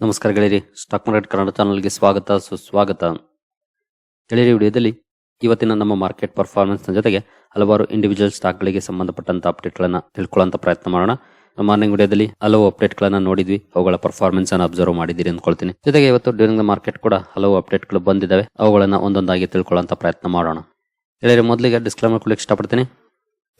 ನಮಸ್ಕಾರ ಗೆಳೆಯರಿ stock market Kannada ಚಾನಲ್ಗೆ ಸ್ವಾಗತ, ಸುಸ್ವಾಗತ. ಗೆಳೆಯರಿ, ವಿಡಿಯೋದಲ್ಲಿ ಇವತ್ತಿನ ನಮ್ಮ ಮಾರ್ಕೆಟ್ ಪರ್ಫಾರ್ಮೆನ್ಸ್ನ ಜೊತೆಗೆ ಹಲವಾರು ಇಂಡಿವಿಜುವಲ್ ಸ್ಟಾಕ್ಗಳಿಗೆ ಸಂಬಂಧಪಟ್ಟಂತ ತಿಳ್ಕೊಳ್ಳೋಂಥ ಗಳನ್ನ ತಿಳ್ಕೊಳ್ಳುವಂತ ಪ್ರಯತ್ನ ಮಾಡೋಣ. ನಮ್ಮ ಮಾರ್ನಿಂಗ್ ವಿಡಿಯೋದಲ್ಲಿ ಹಲವು ಅಪ್ಡೇಟ್ಗಳನ್ನು ನೋಡಿದ್ವಿ, ಅವುಗಳ ಪರ್ಫಾರ್ಮೆನ್ಸ್ ಅನ್ನು ಅಬ್ಸರ್ವ್ ಮಾಡಿದ್ದೀರಿ ಅಂದ್ಕೊಳ್ತೀನಿ. ಜೊತೆಗೆ ಇವತ್ತು ಡ್ಯೂರಿಂಗ್ ದ ಮಾರ್ಕೆಟ್ ಕೂಡ ಹಲವು ಅಪ್ಡೇಟ್ಗಳು ಬಂದಿದ್ದಾವೆ, ಅವುಗಳನ್ನು ಒಂದೊಂದಾಗಿ ತಿಳ್ಕೊಳ್ಳೋಂಥ ಪ್ರಯತ್ನ ಮಾಡೋಣ. ಗೆಳೆಯರಿ, ಮೊದಲಿಗೆ ಡಿಸ್ಕ್ಲೈಮರ್ ಕೊಡ್ಲಿಕ್ಕೆ ಇಷ್ಟಪಡ್ತೀನಿ.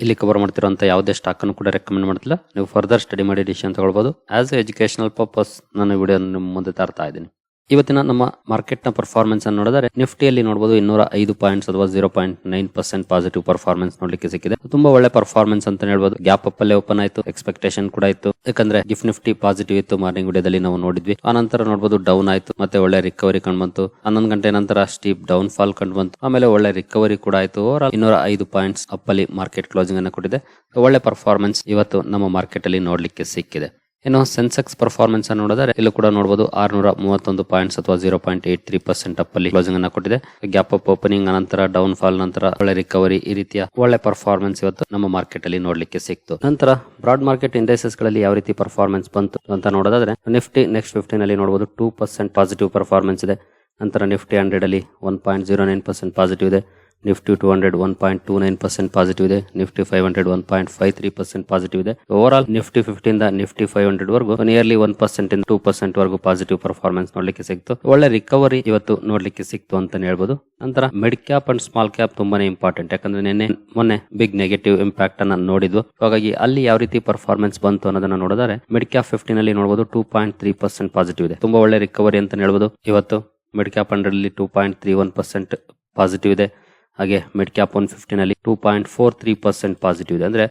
ಇಲ್ಲಿ ಕವರ್ ಮಾಡ್ತಿರುವಂತ ಯಾವುದೇ ಸ್ಟಾಕ್ ಅನ್ನು ಕೂಡ ರೆಕಮೆಂಡ್ ಮಾಡ್ತಿಲ್ಲ. ನೀವು ಫರ್ದರ್ ಸ್ಟಡಿ ಮಾಡಿ ಡಿಸಿಷನ್ ತಗೊಳ್ಬಹುದು ಆಸ್ ಎ ಎಜುಕೇಶನಲ್ ಪರ್ಪಸ್ ನಾನು ವಿಡಿಯೋ ನಿಮ್ಮ ಮುಂದೆ ತರ್ತಾ ಇದ್ದೀನಿ. ಇವತ್ತಿನ ನಮ್ಮ ಮಾರ್ಕೆಟ್ನ ಪರ್ಫಾರ್ಮೆನ್ಸ್ ಅನ್ನು ನೋಡಿದರೆ, ನಿಫ್ಟಿಯಲ್ಲಿ ನೋಡಬಹುದು ಇನ್ನೂರ ಐದು ಪಾಯಿಂಟ್ಸ್ ಅಥವಾ zero point nine percent positive performance ನೋಡಲಿಕ್ಕೆ ಸಿಕ್ಕಿದೆ. ತುಂಬಾ ಒಳ್ಳೆ ಪರ್ಫಾರ್ಮೆನ್ಸ್ ಅಂತ ಹೇಳ್ಬೋದು. ಗ್ಯಾಪ್ ಅಪ್ ಅಲ್ಲೇ ಓಪನ್ ಆಯಿತು ಎಕ್ಸ್ಪೆಕ್ಟೇಷನ್ ಕೂಡ ಇತ್ತು. ಯಾಕಂದ್ರೆ ಗಿಫ್ಟ್ ನಿಫ್ಟಿ ಪಾಸಿಟಿವ್ ಇತ್ತು ಮಾರ್ನಿಂಗ್ ವಿಡಿಯೋದಲ್ಲಿ ನಾವು ನೋಡಿದ್ವಿ. ಆ ನಂತರ ನೋಡಬಹುದು ಡೌನ್ ಆಯಿತು, ಮತ್ತೆ ಒಳ್ಳೆ ರಿಕವರಿ ಕಂಡು ಬಂತು ಹನ್ನೊಂದು ಗಂಟೆ ನಂತರ ಸ್ಟೀಪ್ ಡೌನ್ ಫಾಲ್ ಕಂಡು ಬಂತು ಆಮೇಲೆ ಒಳ್ಳೆ ರಿಕವರಿ ಕೂಡ ಆಯಿತು. ಇನ್ನೂರ ಐದು ಪಾಯಿಂಟ್ಸ್ ಅಪ್ಪಲ್ಲಿ ಮಾರ್ಕೆಟ್ ಕ್ಲೋಸಿಂಗ್ ಅನ್ನು ಕೊಟ್ಟಿದೆ. ಒಳ್ಳೆ ಪರ್ಫಾರ್ಮೆನ್ಸ್ ಇವತ್ತು ನಮ್ಮ ಮಾರ್ಕೆಟ್ ಅಲ್ಲಿ ನೋಡ್ಲಿಕ್ಕೆ ಸಿಕ್ಕಿದೆ. ಇನ್ನು ಸೆನ್ಸೆಕ್ಸ್ ಪರ್ಫಾರ್ಮೆನ್ಸ್ ಅನ್ನು ನೋಡಿದ್ರೆ ಇಲ್ಲೂ ಕೂಡ ನೋಡಬಹುದು ಆರ್ನೂರ ಮೂವತ್ತೊಂದು ಪಾಯಿಂಟ್ಸ್ ಅಥವಾ zero point eight three percent up ಅಲ್ಲಿ ಕ್ಲೋಸಿಂಗ್ ಅನ್ನು ಕೊಟ್ಟಿದೆ. ಗ್ಯಾಪ್ ಅಪ್ ಓಪನಿಂಗ್ ನಂತರ ಡೌನ್ ಫಾಲ್ ನಂತರ, ಒಳ್ಳೆ ರಿಕವರಿ ಈ ರೀತಿಯ ಒಳ್ಳೆ ಪರ್ಫಾರ್ಮೆನ್ಸ್ ಇವತ್ತು ನಮ್ಮ ಮಾರ್ಕೆಟ್ ಅಲ್ಲಿ ನೋಡ್ಲಿಕ್ಕೆ ಸಿಕ್ತು. ನಂತರ ಬ್ರಾಡ್ ಮಾರ್ಕೆಟ್ ಇಂಡೈಸಸ್ಗಳಲ್ಲಿ ಯಾವ ರೀತಿ ಪರ್ಫಾರ್ಮೆನ್ಸ್ ಬಂತು ಅಂತ ನೋಡೋದಾದ್ರೆ ನಿಫ್ಟಿ ನೆಕ್ಸ್ಟ್ ಫಿಫ್ಟೀನ್ ಅಲ್ಲಿ ನೋಡಬಹುದು ಟೂ ಪರ್ಸೆಂಟ್ ಪಾಸಿಟಿವ್ ಪರ್ಫಾರ್ಮೆನ್ಸ್ ಇದೆ. ನಂತರ ನಿಫ್ಟಿ ಹಂಡ್ರೆಡ್ ಅಲ್ಲಿ one point zero nine percent positive ಇದೆ. Nifty two hundred one point two nine percent positive ಇದೆ, Nifty five hundred one point five three percent positive ಇದೆ. Over all Nifty ಫಿಫ್ಟಿಂದ Nifty five hundred ವರೆಗೂ nearly one percent ಇಂದ two percent ವರೆಗೂ positive performance ನೋಡ್ಲಿಕ್ಕೆ ಸಿಕ್ತು. ಒಳ್ಳೆ recovery ಇವತ್ತು ನೋಡ್ಲಿಕ್ಕೆ ಸಿಕ್ತು ಅಂತ ಹೇಳ್ಬೋದು. ನಂತರ mid cap and small cap ತುಂಬಾನೇ ಇಂಪಾರ್ಟೆಂಟ್ ಯಾಕಂದ್ರೆ ನಿನ್ನೆ, ಮೊನ್ನೆ ಬಿಗ್ ನೆಗೆಟಿವ್ ಇಂಪ್ಯಾಕ್ಟ್ ಅನ್ನ ನೋಡಿದ್ವು. ಹಾಗಾಗಿ ಅಲ್ಲಿ ಯಾವ ರೀತಿ ಪರ್ಫಾರ್ಮೆನ್ಸ್ ಬಂತು ಅನ್ನೋದನ್ನ ನೋಡಿದರೆ ಮಿಡ್ ಕ್ಯಾಪ್ ಫಿಫ್ಟಿನ್ ಅಲ್ಲಿ ನೋಡಬಹುದು two point three percent positive ಇದೆ. ತುಂಬಾ ಒಳ್ಳೆ ರಿಕವರಿ ಅಂತ ಹೇಳ್ಬೋದು. ಇವತ್ತು ಮಿಡ್ ಕ್ಯಾಪ್ ಹಂಡ್ರೆಡ್ ಅಲ್ಲಿ two point three one percent positive ಇದೆ. ಹಾಗೆ mid cap one ಫಿಫ್ಟಿನಲ್ಲಿ two point four three percent positive ಇದೆ. ಅಂದ್ರೆ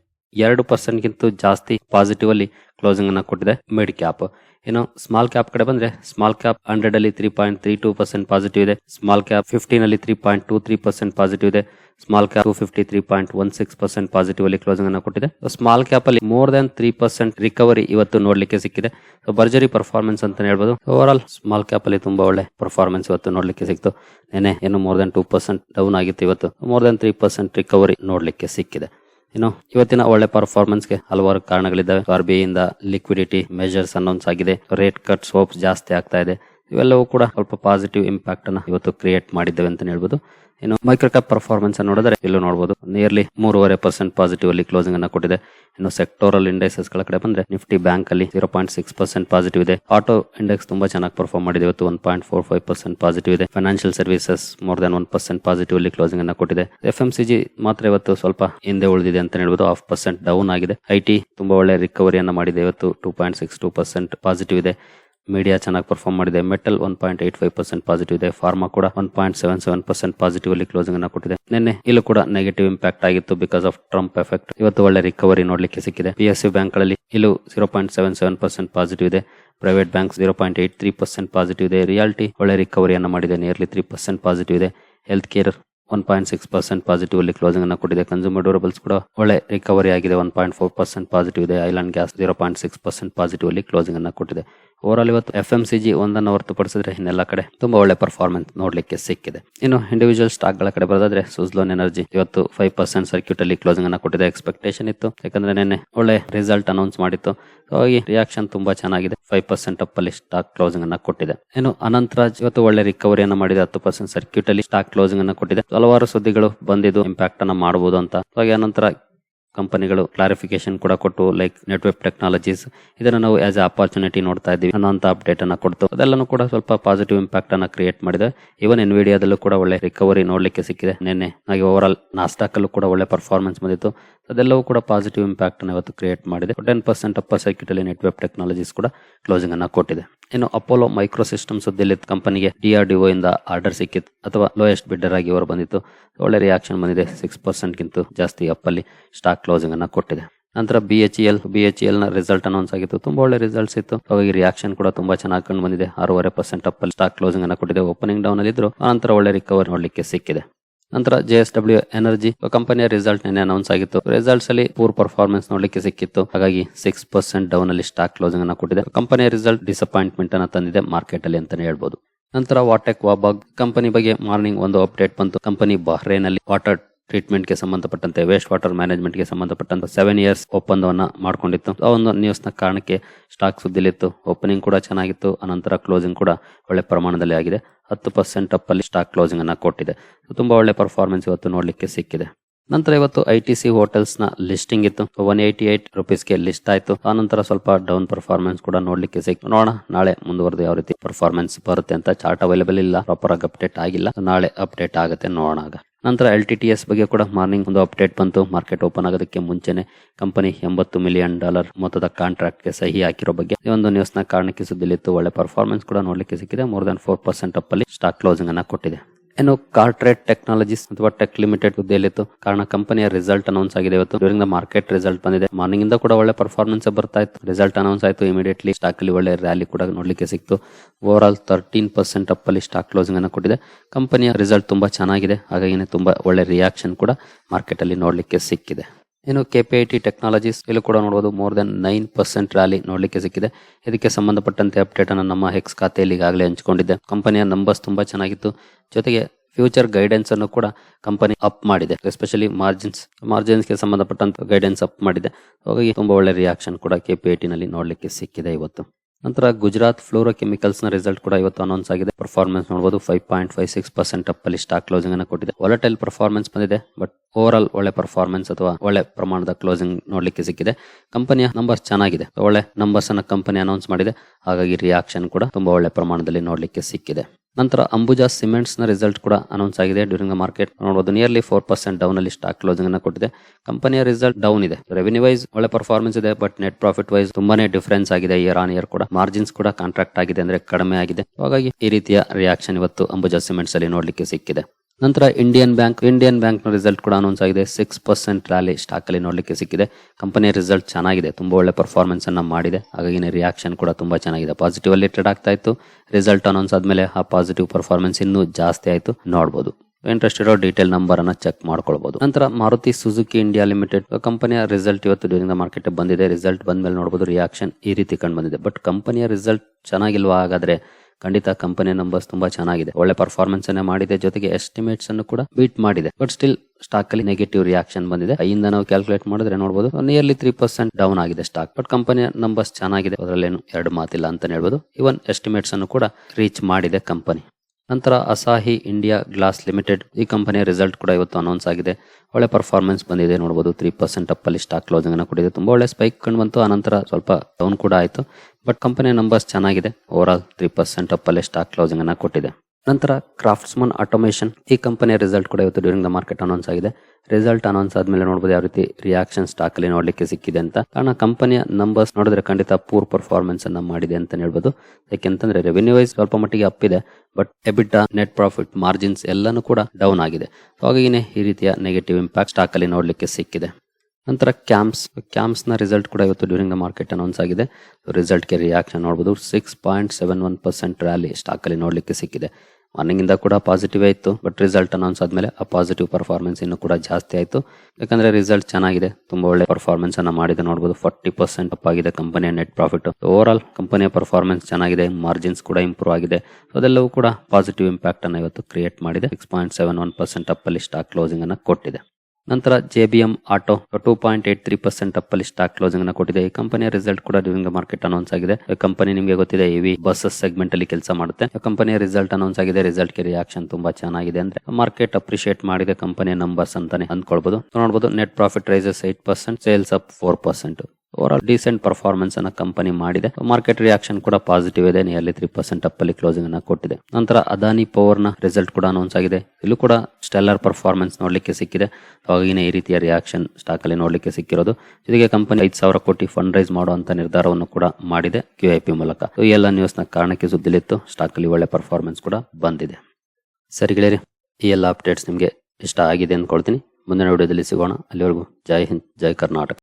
ಎರಡು ಪರ್ಸೆಂಟ್ ಗಿಂತ ಜಾಸ್ತಿ ಪಾಸಿಟಿವ್ ಅಲ್ಲಿ ಕ್ಲೋಸಿಂಗ್ ಅನ್ನ ಕೊಟ್ಟಿದೆ ಮಿಡ್ ಕ್ಯಾಪ್ ಇನ್ನು ಸ್ಮಾಲ್ ಕ್ಯಾಪ್ ಕಡೆ ಬಂದ್ರೆ ಸ್ಮಾಲ್ ಕ್ಯಾಪ್ ಹಂಡ್ರೆಡ್ ಅಲ್ಲಿ three point three two percent positive ಇದೆ ಸ್ಮಾಲ್ ಕ್ಯಾಪ್ ಫಿಫ್ಟೀನ್ ಅಲ್ಲಿ three point two three percent positive ಇದೆ small cap two fifty three point one six percent positive ಅಲ್ಲಿ closing ಅನ್ನು ಕೊಟ್ಟಿದೆ. Small cap ಅಲ್ಲಿ more than three percent recovery ಇವತ್ತು ನೋಡ್ಲಿಕ್ಕೆ ಸಿಕ್ಕಿದೆ. ಸೊ ಭರ್ಜರಿ ಪರ್ಫಾರ್ಮೆನ್ಸ್ ಅಂತ ಹೇಳ್ಬೋದು. ಓವರ್ ಆಲ್ ಸ್ಮಾಲ್ ಕ್ಯಾಪ್ ಅಲ್ಲಿ ತುಂಬಾ ಒಳ್ಳೆ ಪರ್ಫಾರ್ಮೆನ್ಸ್ ಇವತ್ತು ನೋಡ್ಲಿಕ್ಕೆ ಸಿಕ್ತು. ನೆನೆ ಏನು more than two percent down ಆಗಿತ್ತು ಇವತ್ತು. More than three percent recovery ನೋಡ್ಲಿಕ್ಕೆ ಸಿಕ್ಕಿದೆ. ಇನ್ನು ಇವತ್ತಿನ ಒಳ್ಳೆ ಪರ್ಫಾರ್ಮೆನ್ಸ್ಗೆ ಹಲವಾರು ಕಾರಣಗಳಿದ್ದಾವೆ. ಆರ್ ಬಿ ಇಂದ ಲಿಕ್ವಿಡಿಟಿ ಮೆಜರ್ಸ್ ಅನೌನ್ಸ್ ಆಗಿದೆ. ರೇಟ್ ಕಟ್ ಸೋಪ್ ಜಾಸ್ತಿ ಆಗ್ತಾ ಇದೆ. ಇವೆಲ್ಲವೂ ಕೂಡ ಸ್ವಲ್ಪ ಪಾಸಿಟಿವ್ ಇಂಪ್ಯಾಕ್ಟ್ ಅನ್ನ ಇವತ್ತು ಕ್ರಿಯೇಟ್ ಮಾಡಿದ್ದೇವೆ ಅಂತ ಹೇಳ್ಬೋದು. ಇನ್ನು ಮೈಕ್ರೋ ಕ್ಯಾಪ್ ಪರ್ಫಾರ್ಮೆನ್ಸ್ ನೋಡಿದ್ರೆ ಇಲ್ಲೂ ನೋಡಬಹುದು ನಿಯರ್ಲಿ ಮೂರುವರೆ ಪರ್ಸೆಂಟ್ ಪಾಸಿಟಿವ್ ಅಲ್ಲಿ ಕ್ಲೋಸಿಂಗ್ ಅನ್ನ ಕೊಟ್ಟಿದೆ. ಇನ್ನು ಸೆಕ್ಟೋರಲ್ ಇಂಡೆಕ್ಸಸ್ಗಳ ಕಡೆ ಬಂದ್ರೆ ನಿಫ್ಟಿ ಬ್ಯಾಂಕ್ ಅಲ್ಲಿ zero point six percent positive ಇದೆ. ಆಟೋ ಇಂಡೆಕ್ಸ್ ತುಂಬಾ ಚೆನ್ನಾಗಿ ಪರ್ಫಾರ್ಮ್ ಮಾಡಿದೆ. ಇವತ್ತು one point four five percent positive ಇದೆ. Financial services more than one percent positive ಅಲ್ಲಿ ಕ್ಲೋಸಿಂಗ್ ಅನ್ನ ಕೊಟ್ಟಿದೆ. ಎಫ್ ಎಂ ಸಿ ಜಿ ಮಾತ್ರ ಇವತ್ತು ಸ್ವಲ್ಪ ಹಿಂದೆ ಉಳಿದಿದೆ ಅಂತ ಹೇಳ್ಬೋದು. ಹಾಫ್ ಪರ್ಸೆಂಟ್ ಡೌನ್ ಆಗಿದೆ. ಐ ಟಿ ತುಂಬಾ ಒಳ್ಳೆ ರಿಕವರಿಯನ್ನು ಮಾಡಿದೆ. ಇವತ್ತು two point six two percent positive ಇದೆ. ಮೀಡಿಯಾ ಚೆನ್ನಾಗಿ ಪರ್ಫಾರ್ಮ್ ಮಾಡಿದೆ. Metal one point eight five percent positive ಇದೆ. ಫಾರ್ಮಾ ಕೂಡ one point seven seven percent positive ಅಲ್ಲಿ ಕ್ಲೋಸಿಂಗ್ ಅನ್ನು ಕೊಟ್ಟಿದೆ. ನಿನ್ನೆ ಇಲ್ಲೂ ಕೂಡ ನೆಗೆಟಿವ್ ಇಂಪ್ಯಾಕ್ಟ್ ಆಗಿತ್ತು ಬಿಕಾಸ್ ಆಫ್ ಟ್ರಂಪ್ ಎಫೆಕ್ಟ್ ಇವತ್ತು ಒಳ್ಳೆ ರಿಕವರಿ ನೋಡ್ಲಿಕ್ಕೆ ಸಿಕ್ಕಿದೆ. ಪಿ ಎಸ್ ಯು ಬ್ಯಾಂಕ್ಗಳಲ್ಲಿ ಇಲ್ಲೂ zero point seven seven percent positive ಇದೆ. Private bank zero point eight three percent positive ಇದೆ. ರಿಯಾಲಿಟಿ ಒಳ್ಳೆ ರಿಕವರಿಯನ್ನು ಮಾಡಿದೆ. ನಿಯರ್ಲಿ ತ್ರೀ ಪರ್ಸೆಂಟ್ ಪಾಸಿಟಿವ್ ಇದೆ. Health care one point six percent positive ಅಲ್ಲಿ ಕ್ಲೋಸಿಂಗ್ ಅನ್ನು ಕೊಟ್ಟಿದೆ. ಕನ್ಸ್ಯೂಮರ್ ಡ್ಯೂರಬಲ್ಸ್ ಕೂಡ ಒಳ್ಳೆ ರಿಕವರಿ ಆಗಿದೆ. One point four percent positive ಇದೆ. Oil and gas zero point six percent positive ಅಲ್ಲಿ ಕ್ಲೋಸಿಂಗ್ ಅನ್ನು ಕೊಟ್ಟಿದೆ. ಓವರ್ ಆಲ್ ಇವತ್ತು ಎಫ್ ಎಂ ಸಿ ಜಿ ಒಂದನ್ನು ಹೊರತುಪಡಿಸಿದ್ರೆ ಇನ್ನೆಲ್ಲ ಕಡೆ ತುಂಬಾ ಒಳ್ಳೆ ಪರ್ಫಾರ್ಮೆನ್ಸ್ ನೋಡಲಿಕ್ಕೆ ಸಿಕ್ಕಿದೆ. ಇನ್ನು ಇಂಡಿವಿಜುವಲ್ ಸ್ಟಾಕ್ಗಳ ಕಡೆ ಬರೋದಾದ್ರೆ ಸುಜ್ಲೋನ್ ಎನರ್ಜಿ ಇವತ್ತು ಫೈವ್ ಪರ್ಸೆಂಟ್ ಸರ್ಕ್ಯೂಟ್ ಅಲ್ಲಿ ಕ್ಲೋಸಿಂಗ್ ಅನ್ನು ಕೊಟ್ಟಿದೆ. ಎಕ್ಸ್ಪೆಕ್ಟೇಷನ್ ಇತ್ತು. ಯಾಕಂದ್ರೆ ನಿನ್ನೆ ಒಳ್ಳೆ ರಿಸಲ್ಟ್ ಅನೌನ್ಸ್ ಮಾಡಿತ್ತು. ಹಾಗಾಗಿ ರಿಯಾಕ್ಷನ್ ತುಂಬಾ ಚೆನ್ನಾಗಿದೆ. ಫೈವ್ ಪರ್ಸೆಂಟ್ ಅಪ್ ಅಲ್ಲಿ ಸ್ಟಾಕ್ ಕ್ಲೋಸಿಂಗ್ ಅನ್ನು ಕೊಟ್ಟಿದೆ. ಇನ್ನು ಅನಂತರಾಜ್ ಇವತ್ತು ಒಳ್ಳೆ ರಿಕವರಿಯನ್ನು ಮಾಡಿದೆ. ಹತ್ತು ಪರ್ಸೆಂಟ್ ಸರ್ಕ್ಯೂಟ್ ಅಲ್ಲಿ ಸ್ಟಾಕ್ ಕ್ಲೋಸಿಂಗ್ ಅನ್ನು ಕೊಟ್ಟಿದೆ. ಹಲವಾರು ಸುದ್ದಿಗಳು ಬಂದಿದ್ದು ಇಂಪ್ಯಾಕ್ಟ್ ಅನ್ನ ಮಾಡಬಹುದು ಅಂತ. ಹಾಗೆ ಅನಂತರ ಕಂಪನಿಗಳು ಕ್ಲಾರಿಫಿಕೇಶನ್ ಕೂಡ ಕೊಟ್ಟು ಲೈಕ್ ನೆಟ್ವರ್ಕ್ ಟೆಕ್ನಾಲಜೀಸ್ ಇದನ್ನ ನಾವು ಆಸ್ ಎ ಅಪಾರ್ಚುನಿಟಿ ನೋಡ್ತಾ ಇದ್ದೀವಿ ಅನ್ನೋಂತ ಅಪ್ಡೇಟ್ ಅನ್ನು ಕೊಡ್ತು. ಅದೆಲ್ಲನೂ ಕೂಡ ಸ್ವಲ್ಪ ಪಾಸಿಟಿವ್ ಇಂಪ್ಯಾಕ್ಟ್ ಅನ್ನು ಕ್ರಿಯೇಟ್ ಮಾಡಿದೆ. ಇವನ್ ಎನ್ವಿಡಿಯಾದಲ್ಲೂ ಕೂಡ ಒಳ್ಳೆ ರಿಕವರಿ ನೋಡಲಿಕ್ಕೆ ಸಿಕ್ಕಿದೆ. ನಿನ್ನೆ ಹಾಗೆ ಓವರ್ ಆಲ್ ನಾಸ್ಟಾಕ್ ಅಲ್ಲೂ ಕೂಡ ಒಳ್ಳೆ ಪರ್ಫಾರ್ಮೆನ್ಸ್ ಬಂದಿತ್ತು. ಅದೆಲ್ಲವೂ ಕೂಡ ಪಾಸಿಟಿವ್ ಇಂಪ್ಯಾಕ್ಟ್ ಅನ್ನು ಇವತ್ತು ಕ್ರಿಯೇಟ್ ಮಾಡಿದೆ. ಟೆನ್ ಪರ್ಸೆಂಟ್ ಅಪ್ಪ ಸರ್ಕ್ಯೂಟ್ ಅಲ್ಲಿ ಟೆಕ್ನಾಲಜೀಸ್ ಕೂಡ ಕ್ಲೋಸಿಂಗ್ ಅನ್ನು ಕೊಟ್ಟಿದೆ. ಇನ್ನು ಅಪೋಲೋ ಮೈಕ್ರೋ ಸಿಸ್ಟಮ್ಸ್ ದಿಲ್ಲಿ ಕಂಪನಿಗೆ ಡಿಆರ್ಡಿಒ ಇಂದ ಆರ್ಡರ್ ಸಿಕ್ಕಿತ್ತು. ಅಥವಾ ಲೋಯೆಸ್ಟ್ ಬಿಡ್ಡರ್ ಆಗಿ ಅವರು ಬಂದಿತ್ತು. ಒಳ್ಳೆ ರಿಯಾಕ್ಷನ್ ಬಂದಿದೆ. ಸಿಕ್ಸ್ ಪರ್ಸೆಂಟ್ ಗಿಂತ ಜಾಸ್ತಿ ಅಪ್ಪಲ್ಲಿ ಸ್ಟಾಕ್ ಕ್ಲೋಸಿಂಗ್ ಅನ್ನು ಕೊಟ್ಟಿದೆ. ನಂತರ B H L B H ಎಲ್ನ result announce ಆಗಿತ್ತು. ತುಂಬಾ ಒಳ್ಳೆ ರಿಸಲ್ಟ್ಸ್ ಇತ್ತು. ಹಾಗಾಗಿ ರಿಯಾಕ್ಷನ್ ಕೂಡ ತುಂಬಾ ಚೆನ್ನಾಗಿ ಕಂಡು ಬಂದಿದೆ. ಆರೂವರೆ ಪರ್ಸೆಂಟ್ ಅಪ್ಪಲ್ಲಿ ಸ್ಟಾಕ್ ಕ್ಲೋಸಿಂಗ್ ಅನ್ನು ಕೊಟ್ಟಿದೆ. ಓಪನಿಂಗ್ ಡೌನ್ ಅಲ್ಲಿ ಇದ್ರು ನಂತರ ಒಳ್ಳೆ ರಿಕವರ್ ನೋಡ್ಲಿಕ್ಕೆ ಸಿಕ್ಕಿದೆ. ನಂತರ ಜೆ ಎಸ್ ಡಬ್ಲ್ಯೂ ಎನರ್ಜಿ ಕಂಪನಿಯ ರಿಸಲ್ಟ್ ನಿನ್ನೆ ಅನೌನ್ಸ್ ಆಗಿತ್ತು. ರಿಸಲ್ಟ್ಸ್ ಅಲ್ಲಿ ಪೂರ್ ಪರ್ಫಾರ್ಮೆನ್ಸ್ ನೋಡ್ಲಿಕ್ಕೆ ಸಿಕ್ಕಿತ್ತು. ಹಾಗಾಗಿ ಸಿಕ್ಸ್ ಪರ್ಸೆಂಟ್ ಡೌನ್ ಅಲ್ಲಿ ಸ್ಟಾಕ್ ಕ್ಲೋಸಿಂಗ್ ಅನ್ನು ಕೊಟ್ಟಿದೆ. ಕಂಪನಿಯ ರಿಸಲ್ಟ್ ಡಿಸಪಾಯಿಂಟ್ಮೆಂಟ್ ಅನ್ನು ತಂದಿದೆ ಮಾರ್ಕೆಟ್ ಅಲ್ಲಿ ಅಂತಾನೆ ಹೇಳ್ಬೋದು. ನಂತರ ವಾಟೆಕ್ ವಾಬಾಗ್ ಕಂಪನಿ ಬಗ್ಗೆ ಮಾರ್ನಿಂಗ್ ಒಂದು ಅಪ್ಡೇಟ್ ಬಂತು. ಕಂಪನಿ ಬಹ್ರೇನ್ ಅಲ್ಲಿ ವಾಟರ್ ಟ್ರೀಟ್ಮೆಂಟ್ಗೆ ಸಂಬಂಧಪಟ್ಟಂತೆ ವೇಸ್ಟ್ ವಾಟರ್ ಮ್ಯಾನೇಜ್ಮೆಂಟ್ಗೆ ಸಂಬಂಧಪಟ್ಟಂತೆ ಸೆವೆನ್ ಇಯರ್ಸ್ ಒಪ್ಪಂದವನ್ನ ಮಾಡ್ಕೊಂಡಿತ್ತು. ಆ ಒಂದು ನ್ಯೂಸ್ನ ಕಾರಣಕ್ಕೆ ಸ್ಟಾಕ್ ಸುದ್ದಿಲಿತ್ತು. ಓಪನಿಂಗ್ ಕೂಡ ಚೆನ್ನಾಗಿತ್ತು. ಅನಂತರ ಕ್ಲೋಸಿಂಗ್ ಕೂಡ ಒಳ್ಳೆ ಪ್ರಮಾಣದಲ್ಲಿ ಆಗಿದೆ. ಹತ್ತು ಪರ್ಸೆಂಟ್ ಅಪ್ ಅಲ್ಲಿ ಸ್ಟಾಕ್ ಕ್ಲೋಸಿಂಗ್ ಅನ್ನ ಕೊಟ್ಟಿದೆ. ತುಂಬಾ ಒಳ್ಳೆ ಪರ್ಫಾರ್ಮೆನ್ಸ್ ಇವತ್ತು ನೋಡ್ಲಿಕ್ಕೆ ಸಿಕ್ಕಿದೆ. ನಂತರ ಇವತ್ತು ಐ ಟಿ ಸಿ ಹೋಟೆಲ್ಸ್ನ ಲಿಸ್ಟಿಂಗ್ ಇತ್ತು. ಒನ್ ಏಯ್ಟಿ ಏಟ್ ರುಪೀಸ್ಗೆ ಲಿಸ್ಟ್ ಆಯ್ತು. ಆ ನಂತರ ಸ್ವಲ್ಪ ಡೌನ್ ಪರ್ಫಾರ್ಮೆನ್ಸ್ ಕೂಡ ನೋಡ್ಲಿಕ್ಕೆ ಸಿಕ್ತು. ನೋಡೋಣ, ನಾಳೆ ಮುಂದುವರೆದು ಯಾವ ರೀತಿ ಪರ್ಫಾರ್ಮೆನ್ಸ್ ಬರುತ್ತೆ ಅಂತ ಚಾರ್ಟ್ ಅವೈಲೇಬಲ್ ಇಲ್ಲ. ಪ್ರಾಪರ್ ಆಗಿ ಅಪ್ಡೇಟ್ ಆಗಿಲ್ಲ. ನಾಳೆ ಅಪ್ಡೇಟ್ ಆಗುತ್ತೆ ನೋಡೋಣ. ನಂತರ ಎಲ್ ಟಿ ಬಗ್ಗೆ ಕೂಡ ಮಾರ್ನಿಂಗ್ ಒಂದು ಅಪ್ಡೇಟ್ ಬಂತು. ಮಾರ್ಕೆಟ್ ಓಪನ್ ಆಗೋದಕ್ಕೆ ಮುಂಚೆನೆ ಕಂಪನಿ ಎಂಬತ್ತು ಮಿಲಿಯನ್ ಡಾಲರ್ ಮೊತ್ತದ ಕಾಂಟ್ರಾಕ್ಟ್ಗೆ ಸಹಿ ಹಾಕಿರೋ ಬಗ್ಗೆ ಈ ಒಂದು ನ್ಯೂಸ್ನ ಕಾರಣಕ್ಕೆ ಸುದ್ದಿಲಿತ್ತು. ಒಳ್ಳೆ ಪರ್ಫಾರ್ಮೆನ್ಸ್ ಕೂಡ ನೋಡಲಿಕ್ಕೆ ಸಿಕ್ಕಿದೆ. More than four percent up ಅಲ್ಲಿ ಸ್ಟಾಕ್ ಕ್ಲೋಸಿಂಗ್ ಅನ್ನ ಕೊಟ್ಟಿದೆ. ಇನ್ನು ಕಾರ್ಟ್ರೇಟ್ ಟೆಕ್ನಾಲಜೀಸ್ ಅಥವಾ ಟೆಕ್ ಲಿಮಿಟೆಡ್ ಹುದ್ದೆಯಲ್ಲಿತ್ತು. ಕಾರಣ ಕಂಪನಿಯ ರಿಸಲ್ಟ್ ಅನೌನ್ಸ್ ಆಗಿದೆ ಇವತ್ತು. ಡ್ಯೂರಿಂಗ್ ದ ಮಾರ್ಕೆಟ್ ರಿಸಲ್ಟ್ ಬಂದಿದೆ. ಮಾರ್ನಿಂಗ್ ಇಂದ ಕೂಡ ಒಳ್ಳೆ ಪರ್ಫಾರ್ಮೆನ್ಸ್ ಬರ್ತಾ ಇತ್ತು. ರಿಸಲ್ಟ್ ಅನೌನ್ಸ್ ಆಯಿತು ಇಮಿಡಿಯೇಟ್ಲಿ ಸ್ಟಾಕ್ ಅಲ್ಲಿ ಒಳ್ಳೆ ರ್ಯಾಲಿ ಕೂಡ ನೋಡ್ಲಿಕ್ಕೆ ಸಿಕ್ತು. Over all thirteen percent up ಅಲ್ಲಿ ಸ್ಟಾಕ್ ಕ್ಲೋಸಿಂಗ್ ಅನ್ನು ಕೊಟ್ಟಿದೆ. ಕಂಪನಿಯ ರಿಸಲ್ಟ್ ತುಂಬಾ ಚೆನ್ನಾಗಿದೆ. ಹಾಗಾಗಿ ತುಂಬಾ ಒಳ್ಳೆ ರಿಯಾಕ್ಷನ್ ಕೂಡ ಮಾರ್ಕೆಟ್ ಅಲ್ಲಿ ನೋಡ್ಲಿಕ್ಕೆ ಸಿಕ್ಕಿದೆ. ಇನ್ನು K P I T technologies ಇಲ್ಲೂ ಕೂಡ ನೋಡಬಹುದು more than nine percent rally ನೋಡಲಿಕ್ಕೆ ಸಿಕ್ಕಿದೆ. ಇದಕ್ಕೆ ಸಂಬಂಧಪಟ್ಟಂತೆ ಅಪ್ಡೇಟ್ ಅನ್ನು ನಮ್ಮ ಹೆಕ್ಸ್ ಖಾತೆಯಲ್ಲಿ ಈಗಾಗಲೇ ಹಂಚಿಕೊಂಡಿದ್ದೆ. ಕಂಪನಿಯ ನಂಬರ್ಸ್ ತುಂಬಾ ಚೆನ್ನಾಗಿತ್ತು. ಜೊತೆಗೆ ಫ್ಯೂಚರ್ ಗೈಡೆನ್ಸ್ ಅನ್ನು ಕೂಡ ಕಂಪನಿ ಅಪ್ ಮಾಡಿದೆ. ಎಸ್ಪೆಷಲಿ ಮಾರ್ಜಿನ್ಸ್ ಮಾರ್ಜಿನ್ಸ್ಗೆ ಸಂಬಂಧಪಟ್ಟಂತ ಗೈಡೆನ್ಸ್ ಅಪ್ ಮಾಡಿದೆ. ಹಾಗಾಗಿ ತುಂಬಾ ಒಳ್ಳೆ ರಿಯಾಕ್ಷನ್ ಕೂಡ ಕೆ ಪಿ ಐ ನಲ್ಲಿ ನೋಡಲಿಕ್ಕೆ ಸಿಕ್ಕಿದೆ ಇವತ್ತು. ನಂತರ ಗುಜರಾತ್ ಫ್ಲೋರೋ ಕೆಮಿಕಲ್ಸ್ನ ರಿಸಲ್ಟ್ ಕೂಡ ಇವತ್ತು ಅನೌನ್ಸ್ ಆಗಿದೆ. ಪರ್ಫಾರ್ಮೆನ್ಸ್ ನೋಡಬಹುದು five point five six percent up ಅಲ್ಲಿ ಸ್ಟಾಕ್ ಕ್ಲೋಸಿಂಗ್ ಅನ್ನು ಕೊಟ್ಟಿದೆ. ವಾಲಟೈಲ್ ಪರ್ಫಾರ್ಮೆನ್ಸ್ ಬಂದಿದೆ ಬಟ್ ಓವರ್ ಆಲ್ ಒಳ್ಳೆ ಪರ್ಫಾರ್ಮೆನ್ಸ್ ಅಥವಾ ಒಳ್ಳೆ ಪ್ರಮಾಣದ ಕ್ಲೋಸಿಂಗ್ ನೋಡ್ಲಿಕ್ಕೆ ಸಿಕ್ಕಿದೆ. ಕಂಪನಿಯ ನಂಬರ್ಸ್ ಚೆನ್ನಾಗಿದೆ. ಒಳ್ಳೆ ನಂಬರ್ಸ್ ಅನ್ನ ಕಂಪನಿ ಅನೌನ್ಸ್ ಮಾಡಿದೆ. ಹಾಗಾಗಿ ರಿಯಾಕ್ಷನ್ ಕೂಡ ತುಂಬಾ ಒಳ್ಳೆ ಪ್ರಮಾಣದಲ್ಲಿ ನೋಡ್ಲಿಕ್ಕೆ ಸಿಕ್ಕಿದೆ. ನಂತರ ಅಂಬುಜಾ ಸಿಮೆಂಟ್ಸ್ನ ರಿಸಲ್ಟ್ ಕೂಡ ಅನೌನ್ಸ್ ಆಗಿದೆ ಡ್ಯೂರಿಂಗ್ ದ ಮಾರ್ಕೆಟ್ ನೋಡಬಹುದು ನಿಯರ್ಲಿ ಫೋರ್ ಪರ್ಸೆಂಟ್ ಡೌನ್ ಅಲ್ಲಿ ಸ್ಟಾಕ್ ಕ್ಲೋಸಿಂಗ್ ಅನ್ನು ಕೊಟ್ಟಿದೆ. ಕಂಪನಿಯ ರಿಸಲ್ಟ್ ಡೌನ್ ಇದೆ. ರೆವೆನ್ಯೂ ವೈಸ್ ಒಳ್ಳೆ ಪರ್ಫಾರ್ಮೆನ್ಸ್ ಇದೆ ಬಟ್ ನೆಟ್ ಪ್ರಾಫಿಟ್ ವೈಸ್ ತುಂಬಾನೇ ಡಿಫರೆನ್ಸ್ ಆಗಿದೆ. ಇಯರ್ ಆನ್ ಇಯರ್ ಕೂಡ ಮಾರ್ಜಿನ್ಸ್ ಕೂಡ ಕಾಂಟ್ರಾಕ್ಟ್ ಆಗಿದೆ ಅಂದ್ರೆ ಕಡಿಮೆ ಆಗಿದೆ. ಹಾಗಾಗಿ ಈ ರೀತಿಯ ರಿಯಾಕ್ಷನ್ ಇವತ್ತು ಅಂಬುಜಾ ಸಿಮೆಂಟ್ಸ್ ಅಲ್ಲಿ ನೋಡ್ಲಿಕ್ಕೆ ಸಿಕ್ಕಿದೆ. ನಂತರ ಇಂಡಿಯನ್ ಬ್ಯಾಂಕ್ ಇಂಡಿಯನ್ ಬ್ಯಾಂಕ್ನ ರಿಸಲ್ಟ್ ಕೂಡ ಅನೌನ್ಸ್ ಆಗಿದೆ. ಸಿಕ್ಸ್ ಪರ್ಸೆಂಟ್ ರ್ಯಾಲಿ ಸ್ಟಾಕ್ ಅಲ್ಲಿ ನೋಡ್ಲಿಕ್ಕೆ ಸಿಕ್ಕಿದೆ. ಕಂಪನಿಯ ರಿಸಲ್ಟ್ ಚೆನ್ನಾಗಿದೆ. ತುಂಬಾ ಒಳ್ಳೆ ಪರ್ಫಾರ್ಮೆನ್ಸ್ ಅನ್ನು ಮಾಡಿದೆ. ಹಾಗಾಗಿ ರಿಯಾಕ್ಷನ್ ಕೂಡ ತುಂಬಾ ಚೆನ್ನಾಗಿದೆ. ಪಾಸಿಟಿವ್ ಅಲ್ಲಿ ಟ್ರೇಡ್ ಆಗ್ತಾ ಇತ್ತು. ರಿಸಲ್ಟ್ ಅನೌನ್ಸ್ ಆದಮೇಲೆ ಆ ಪಾಸಿಟಿವ್ ಪರ್ಫಾರ್ಮೆನ್ಸ್ ಇನ್ನೂ ಜಾಸ್ತಿ ಆಯ್ತು. ನೋಡಬಹುದು ಇಂಟ್ರೆಸ್ಟ್ ಇರೋ ಡೀಟೇಲ್ ನಂಬರ್ ಅನ್ನ ಚೆಕ್ ಮಾಡ್ಕೊಳ್ಬಹುದು ನಂತರ ಮಾರುತಿ ಸುಜುಕಿ ಇಂಡಿಯಾ ಲಿಮಿಟೆಡ್ ಕಂಪನಿಯ ರಿಸಲ್ಟ್ ಇವತ್ತು ಡ್ಯೂರಿಂಗ್ ದ ಮಾರ್ಕೆಟ್ ಬಂದಿದೆ. ರಿಸಲ್ಟ್ ಬಂದ್ಮೇಲೆ ನೋಡಬಹುದು ರಿಯಾಕ್ಷನ್ ಈ ರೀತಿ ಕಂಡು ಬಂದಿದೆ. ಬಟ್ ಕಂಪನಿಯ ರಿಸಲ್ಟ್ ಚೆನ್ನಾಗಿಲ್ವಾ ಹಾಗಾದ್ರೆ ಖಂಡಿತ ಕಂಪನಿ ನಂಬರ್ಸ್ ತುಂಬಾ ಚೆನ್ನಾಗಿದೆ. ಒಳ್ಳೆ ಪರ್ಫಾರ್ಮೆನ್ಸ್ ಅನ್ನ ಮಾಡಿದೆ. ಜೊತೆಗೆ ಎಸ್ಟಿಮೇಟ್ಸ್ ಅನ್ನು ಕೂಡ ಬೀಟ್ ಮಾಡಿದೆ. ಬಟ್ ಸ್ಟಿಲ್ ಸ್ಟಾಕ್ ಅಲ್ಲಿ ನೆಗೆಟಿವ್ ರಿಯಾಕ್ಷನ್ ಬಂದಿದೆ. ಐಯಿಂದ ನಾವು ಕ್ಯಾಲ್ಕುಲೇಟ್ ಮಾಡಿದ್ರೆ ನೋಡಬಹುದು ನಿಯರ್ಲಿ ತ್ರೀ ಪರ್ಸೆಂಟ್ ಡೌನ್ ಆಗಿದೆ ಸ್ಟಾಕ್ ಬಟ್ ಕಂಪನಿಯ ನಂಬರ್ಸ್ ಚೆನ್ನಾಗಿದೆ. ಅದರಲ್ಲೇನು ಎರಡು ಮಾತಿಲ್ಲ ಅಂತ ಹೇಳ್ಬೋದು. ಇವನ್ ಎಸ್ಟಿಮೇಟ್ಸ್ ಅನ್ನು ಕೂಡ ರೀಚ್ ಮಾಡಿದೆ ಕಂಪನಿ ನಂತರ ಅಸಾಹಿ ಇಂಡಿಯಾ ಗ್ಲಾಸ್ ಲಿಮಿಟೆಡ್ ಈ ಕಂಪನಿಯ ರಿಸಲ್ಟ್ ಕೂಡ ಇವತ್ತು ಅನೌನ್ಸ್ ಆಗಿದೆ. ಒಳ್ಳೆ ಪರ್ಫಾರ್ಮೆನ್ಸ್ ಬಂದಿದೆ, ನೋಡ್ಬೋದು ತ್ರೀ ಪರ್ಸೆಂಟ್ ಅಪ್ಪಲ್ಲಿ ಸ್ಟಾಕ್ ಕ್ಲೋಸಿಂಗ್ ಅನ್ನು ಕೊಟ್ಟಿದೆ. ತುಂಬ ಒಳ್ಳೆ ಸ್ಪೈಕ್ ಕಂಡು ಬಂತು, ಆನಂತರ ಸ್ವಲ್ಪ ಡೌನ್ ಕೂಡ ಆಯಿತು. ಬಟ್ ಕಂಪನಿಯ ನಂಬರ್ಸ್ ಚೆನ್ನಾಗಿದೆ. ಓವರ್ ಆಲ್ ತ್ರೀ ಪರ್ಸೆಂಟ್ ಅಪ್ಪಲ್ಲಿ ಸ್ಟಾಕ್ ಕ್ಲೋಸಿಂಗ್ ಅನ್ನು ಕೊಟ್ಟಿದೆ. ನಂತರ ಕ್ರಾಫ್ಟ್ಸ್ಮನ್ ಆಟೋಮೇಷನ್ ಈ ಕಂಪನಿಯ ರಿಸಲ್ಟ್ ಕೂಡ ಇವತ್ತು ಡ್ಯೂರಿಂಗ್ ದ ಮಾರ್ಕೆಟ್ ಅನೌನ್ಸ್ ಆಗಿದೆ. ರಿಸಲ್ಟ್ ಅನೌನ್ಸ್ ಆದ್ಮೇಲೆ ನೋಡಬಹುದು ಯಾವ ರೀತಿ ರಿಯಾಕ್ಷನ್ ಸ್ಟಾಕ್ ಅಲ್ಲಿ ನೋಡ್ಲಿಕ್ಕೆ ಸಿಕ್ಕಿದೆ ಅಂತ. ಕಾರಣ ಕಂಪನಿಯ ನಂಬರ್ಸ್ ನೋಡಿದ್ರೆ ಖಂಡಿತ ಪೂರ್ ಪರ್ಫಾರ್ಮೆನ್ಸ್ ಅನ್ನ ಮಾಡಿದೆ ಅಂತ ಹೇಳ್ಬೋದು. ಯಾಕೆಂತಂದ್ರೆ ರೆವೆನ್ಯೂ ವೈಸ್ ಸ್ವಲ್ಪ ಮಟ್ಟಿಗೆ ಅಪ್ ಇದೆ but EBITDA net profit margins ಎಲ್ಲಾನು ಕೂಡ ಡೌನ್ ಆಗಿದೆ. ಹಾಗಾಗಿನೇ ಈ ರೀತಿಯ ನೆಗೆಟಿವ್ ಇಂಪ್ಯಾಕ್ಟ್ ಸ್ಟಾಕ್ ಅಲ್ಲಿ ನೋಡ್ಲಿಕ್ಕೆ ಸಿಕ್ಕಿದೆ. ನಂತರ ಕ್ಯಾಂಪ್ಸ್ ಕ್ಯಾಂಪ್ಸ್ನ ರಿಸಲ್ಟ್ ಕೂಡ ಇವತ್ತು ಡ್ಯೂರಿಂಗ್ ದ ಮಾರ್ಕೆಟ್ ಅನೌನ್ಸ್ ಆಗಿದೆ. ರಿಸಲ್ಟ್ಗೆ ರಿಯಾಕ್ಷನ್ ನೋಡಬಹುದು six point seven one percent rally stock ಅಲ್ಲಿ ನೋಡ್ಲಿಕ್ಕೆ ಸಿಕ್ಕಿದೆ. ಮಾರ್ನಿಂಗ್ ಇಂದ ಕೂಡ ಪಾಸಿಟಿವ್ ಆಯಿತು ಬಟ್ ರಿಸಲ್ಟ್ ಅನೌನ್ಸ್ ಆದ್ಮೇಲೆ ಆ ಪಾಸಿಟಿವ್ ಪರ್ಫಾರ್ಮೆನ್ಸ್ ಇನ್ನು ಕೂಡ ಜಾಸ್ತಿ ಆಯಿತು. ಯಾಕಂದ್ರೆ ರಿಸಲ್ಟ್ ಚೆನ್ನಾಗಿದೆ, ತುಂಬಾ ಒಳ್ಳೆ ಪರ್ಫಾರ್ಮೆನ್ಸ್ ಅನ್ನ ಮಾಡಿದೆ ನೋಡಬಹುದು ಫಾರ್ಟಿ ಪರ್ಸೆಂಟ್ ಅಪ್ ಆಗಿದೆ ಕಂಪನಿಯ ನೆಟ್ ಪ್ರಾಫಿಟ್ ಓವರ್ ಆಲ್ ಕಂಪನಿಯ ಪರ್ಫಾರ್ಮೆನ್ಸ್ ಚೆನ್ನಾಗಿದೆ ಮಾರ್ಜಿನ್ಸ್ ಕೂಡ ಇಂಪ್ರೂವ್ ಆಗಿದೆ. ಅದೆಲ್ಲವೂ ಕೂಡ ಪಾಸಿಟಿವ್ ಇಂಪ್ಯಾಕ್ಟ್ ಅನ್ನ ಇವತ್ತು ಕ್ರಿಯೇಟ್ ಮಾಡಿದೆ. Six point seven one percent up ಅಲ್ಲಿ ಸ್ಟಾಕ್ ಕ್ಲೋಸಿಂಗ್ ಅನ್ನ ಕೊಟ್ಟಿದೆ. ನಂತರ J auto two point eight three percent up ಅಲ್ಲಿ ಸ್ಟಾಕ್ ಕ್ಲೋಸಿಂಗ್ನ ಕೊಟ್ಟಿದೆ. ಈ ಕಂಪನಿಯ ರಿಸಲ್ಟ್ ಕೂಡ ಡ್ಯೂರಿಂಗ್ ಮಾರ್ಕೆಟ್ ಅನೌನ್ಸ್ ಆಗಿದೆ. ಕಂಪನಿ ನಿಮಗೆ ಗೊತ್ತಿದೆ ಇವಿ ಬಸ್ಸಸ್ ಸೆಗ್ಮೆಂಟ್ ಅಲ್ಲಿ ಕೆಲಸ ಮಾಡುತ್ತೆ. ಕಂಪನಿಯ ರಿಸಲ್ಟ್ ಅನೌನ್ಸ್ ಆಗಿದೆ ರಿಸಲ್ಟ್ಗೆ ರಿಯಾಕ್ಷನ್ ತುಂಬಾ ಚೆನ್ನಾಗಿದೆ ಅಂದ್ರೆ ಮಾರ್ಕೆಟ್ ಅಪ್ರಿಶಿಯೇಟ್ ಮಾಡಿದೆ ಕಂಪನಿಯ ನಂಬರ್ಸ್ ಅಂತಾನೆ ಅಂದ್ಕೊಳ್ಬಹುದು ನೋಡಬಹುದು net profit rises eight percent sales up four percent over decent performance ಅನ್ನ ಕಂಪನಿ ಮಾಡಿದೆ. ಮಾರ್ಕೆಟ್ ರಿಯಾಕ್ಷನ್ ಕೂಡ ಪಾಸಿಟಿವ್ ಇದೆ. ನಿಯರ್ಲಿ ತ್ರೀ ಪರ್ಸೆಂಟ್ ಅಪ್ ಅಲ್ಲಿ ಕ್ಲೋಸಿಂಗ್ ಅನ್ನ ಕೊಟ್ಟಿದೆ. ನಂತರ ಅದಾನಿ ಪವರ್ನ ರಿಸಲ್ಟ್ ಕೂಡ ಅನೌನ್ಸ್ ಆಗಿದೆ. ಇಲ್ಲೂ ಕೂಡ ಸ್ಟೆಲ್ಲರ್ ಪರ್ಫಾರ್ಮೆನ್ಸ್ ನೋಡ್ಲಿಕ್ಕೆ ಸಿಕ್ಕಿದೆ. ಹಾಗಾಗಿನೇ ಈ ರೀತಿಯ ರಿಯಾಕ್ಷನ್ ಸ್ಟಾಕ್ ಅಲ್ಲಿ ನೋಡ್ಲಿಕ್ಕೆ ಸಿಕ್ಕಿರೋದು. ಜೊತೆಗೆ ಕಂಪನಿ ಐದು ಸಾವಿರ ಕೋಟಿ ಫಂಡ್ ರೈಸ್ ಮಾಡುವಂತ ನಿರ್ಧಾರವನ್ನು ಕೂಡ ಮಾಡಿದೆ ಕ್ಯೂ ಐ ಪಿ ಮೂಲಕ. ಈ ಎಲ್ಲ ನ್ಯೂಸ್ನ ಕಾರಣಕ್ಕೆ ಸುದ್ದಿಲಿತ್ತು. ಸ್ಟಾಕ್ ಅಲ್ಲಿ ಒಳ್ಳೆ ಪರ್ಫಾರ್ಮೆನ್ಸ್ ಕೂಡ ಬಂದಿದೆ. ಸರಿ ಗೆಳೆಯರಿ, ಈ ಎಲ್ಲ ಅಪ್ಡೇಟ್ಸ್ ನಿಮಗೆ ಇಷ್ಟ ಆಗಿದೆ ಅಂದ್ಕೊಳ್ತೀನಿ. ಮುಂದಿನ ವಿಡಿಯೋದಲ್ಲಿ ಸಿಗೋಣ. ಅಲ್ಲಿವರೆಗೂ ಜೈ ಹಿಂದ್, ಜೈ ಕರ್ನಾಟಕ.